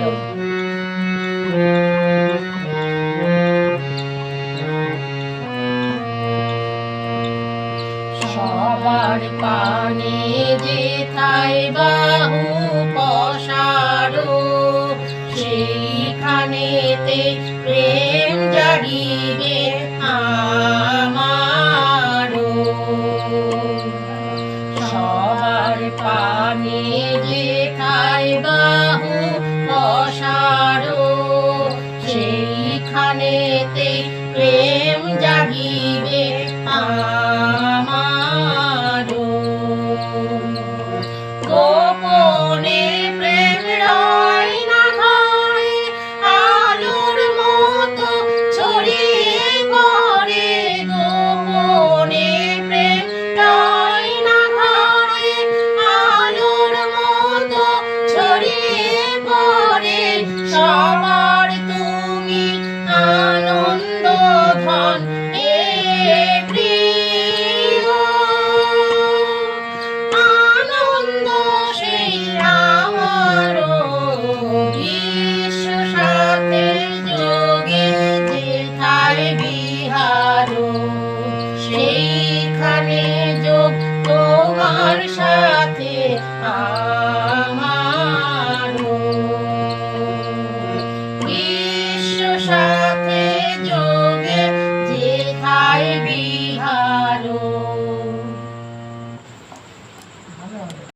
নাটক সবার পানে যে তাই বাহু পশারো, সেইখানেতে প্রেম জাগিবে আমারো সবার পানে যে বাহু বসা no. I be